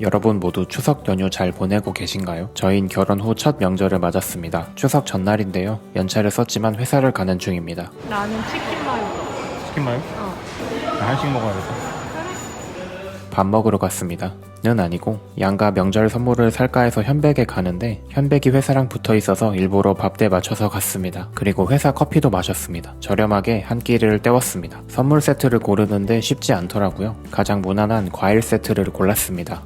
여러분 모두 추석 연휴 잘 보내고 계신가요? 저희는 결혼 후 첫 명절을 맞았습니다. 추석 전날인데요. 연차를 썼지만 회사를 가는 중입니다. 나는 치킨 마요. 치킨 마요? 어. 나 한식 먹어야겠다. 밥 먹으러 갔습니다. 는 아니고 양가 명절 선물을 살까 해서 현백에 가는데 현백이 회사랑 붙어 있어서 일부러 밥대 맞춰서 갔습니다. 그리고 회사 커피도 마셨습니다. 저렴하게 한 끼를 때웠습니다. 선물 세트를 고르는데 쉽지 않더라고요. 가장 무난한 과일 세트를 골랐습니다.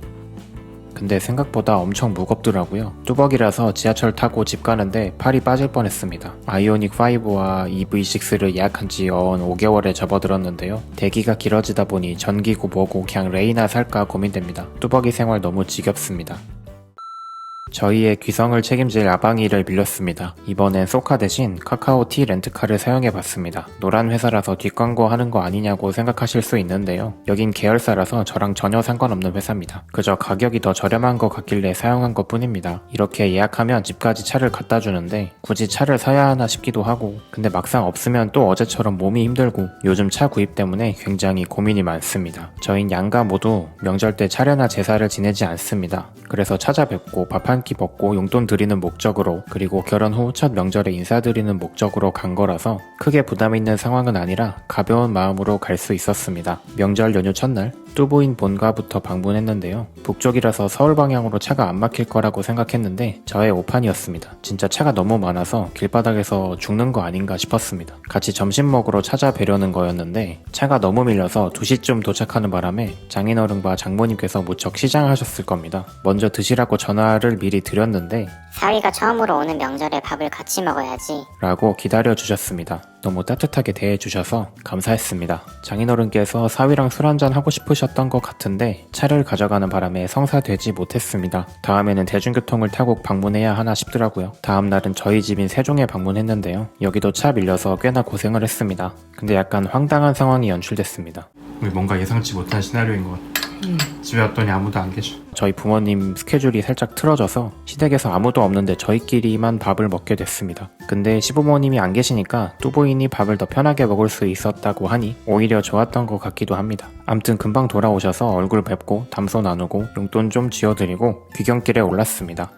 근데 생각보다 엄청 무겁더라고요. 뚜벅이라서 지하철 타고 집 가는데 팔이 빠질 뻔했습니다. 아이오닉 5와 EV6를 예약한 지 어언 5개월에 접어들었는데요. 대기가 길어지다 보니 전기고 뭐고 그냥 레이나 살까 고민됩니다. 뚜벅이 생활 너무 지겹습니다. 저희의 귀성을 책임질 아방이를 빌렸습니다. 이번엔 소카 대신 카카오 티 렌트카를 사용해봤습니다. 노란 회사라서 뒷광고 하는 거 아니냐고 생각하실 수 있는데요. 여긴 계열사라서 저랑 전혀 상관없는 회사입니다. 그저 가격이 더 저렴한 것 같길래 사용한 것 뿐입니다. 이렇게 예약하면 집까지 차를 갖다 주는데 굳이 차를 사야 하나 싶기도 하고 근데 막상 없으면 또 어제처럼 몸이 힘들고 요즘 차 구입 때문에 굉장히 고민이 많습니다. 저흰 양가 모두 명절 때 차례나 제사를 지내지 않습니다. 그래서 찾아뵙고 밥한 끼 먹고 용돈 드리는 목적으로 그리고 결혼 후 첫 명절에 인사드리는 목적으로 간 거라서 크게 부담 있는 상황은 아니라 가벼운 마음으로 갈 수 있었습니다. 명절 연휴 첫날 뚜부인 본가부터 방문했는데요. 북쪽이라서 서울 방향으로 차가 안 막힐 거라고 생각했는데 저의 오판이었습니다. 진짜 차가 너무 많아서 길바닥에서 죽는 거 아닌가 싶었습니다. 같이 점심 먹으러 찾아뵈려는 거였는데 차가 너무 밀려서 2시쯤 도착하는 바람에 장인어른과 장모님께서 무척 시장하셨을 겁니다. 먼저 드시라고 전화를 미리 드렸는데 사위가 처음으로 오는 명절에 밥을 같이 먹어야지. 라고 기다려 주셨습니다. 너무 따뜻하게 대해 주셔서 감사했습니다. 장인어른께서 사위랑 술 한잔 하고 싶으셨던 것 같은데 차를 가져가는 바람에 성사되지 못했습니다. 다음에는 대중교통을 타고 방문해야 하나 싶더라고요. 다음 날은 저희 집인 세종에 방문했는데요. 여기도 차 밀려서 꽤나 고생을 했습니다. 근데 약간 황당한 상황이 연출됐습니다. 뭔가 예상치 못한 시나리오인 것 같아. 집에 왔더니 아무도 안 계셔. 저희 부모님 스케줄이 살짝 틀어져서 시댁에서 아무도 없는데 저희끼리만 밥을 먹게 됐습니다. 근데 시부모님이 안 계시니까 뚜보인이 밥을 더 편하게 먹을 수 있었다고 하니 오히려 좋았던 것 같기도 합니다. 암튼 금방 돌아오셔서 얼굴 뵙고 담소 나누고 용돈 좀 쥐어드리고 귀경길에 올랐습니다.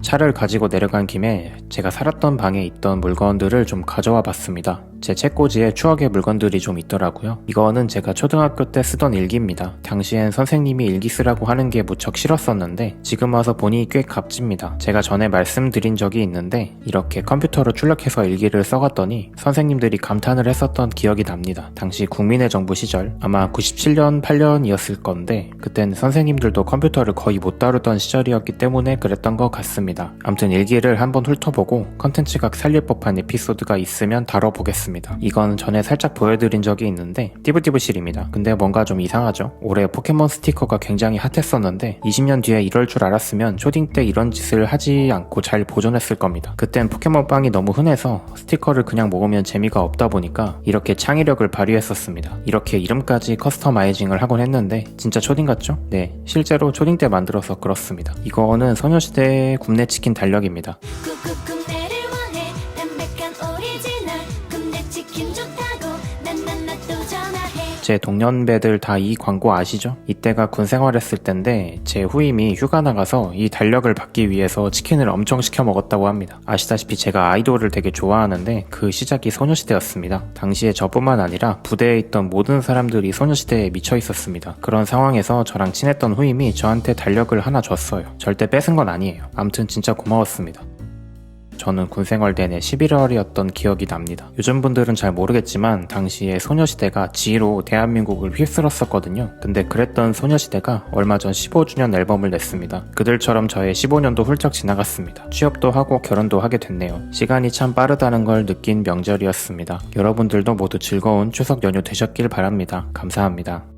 차를 가지고 내려간 김에 제가 살았던 방에 있던 물건들을 좀 가져와 봤습니다. 제 책꽂이에 추억의 물건들이 좀 있더라고요. 이거는 제가 초등학교 때 쓰던 일기입니다. 당시엔 선생님이 일기 쓰라고 하는 게 무척 싫었었는데 지금 와서 보니 꽤 값집니다. 제가 전에 말씀드린 적이 있는데 이렇게 컴퓨터로 출력해서 일기를 써갔더니 선생님들이 감탄을 했었던 기억이 납니다. 당시 국민의 정부 시절 아마 97년 8년이었을 건데 그땐 선생님들도 컴퓨터를 거의 못 다루던 시절이었기 때문에 그랬던 것 같습니다. 암튼 일기를 한번 훑어보고 컨텐츠각 살릴 법한 에피소드가 있으면 다뤄보겠습니다. 이건 전에 살짝 보여드린 적이 있는데 띠부띠부실입니다. 근데 뭔가 좀 이상하죠? 올해 포켓몬 스티커가 굉장히 핫했었는데 20년 뒤에 이럴 줄 알았으면 초딩 때 이런 짓을 하지 않고 잘 보존했을 겁니다. 그땐 포켓몬 빵이 너무 흔해서 스티커를 그냥 먹으면 재미가 없다 보니까 이렇게 창의력을 발휘했었습니다. 이렇게 이름까지 커스터마이징을 하곤 했는데 진짜 초딩 같죠? 네, 실제로 초딩 때 만들어서 그렇습니다. 이거는 소녀시대의 굽네 치킨 달력입니다. 제 동년배들 다 이 광고 아시죠? 이때가 군 생활했을 텐데 제 후임이 휴가 나가서 이 달력을 받기 위해서 치킨을 엄청 시켜 먹었다고 합니다. 아시다시피 제가 아이돌을 되게 좋아하는데 그 시작이 소녀시대였습니다. 당시에 저뿐만 아니라 부대에 있던 모든 사람들이 소녀시대에 미쳐 있었습니다. 그런 상황에서 저랑 친했던 후임이 저한테 달력을 하나 줬어요. 절대 뺏은 건 아니에요. 암튼 진짜 고마웠습니다. 저는 군 생활 내내 11월이었던 기억이 납니다. 요즘 분들은 잘 모르겠지만 당시에 소녀시대가 지로 대한민국을 휩쓸었었거든요. 근데 그랬던 소녀시대가 얼마 전 15주년 앨범을 냈습니다. 그들처럼 저의 15년도 훌쩍 지나갔습니다. 취업도 하고 결혼도 하게 됐네요. 시간이 참 빠르다는 걸 느낀 명절이었습니다. 여러분들도 모두 즐거운 추석 연휴 되셨길 바랍니다. 감사합니다.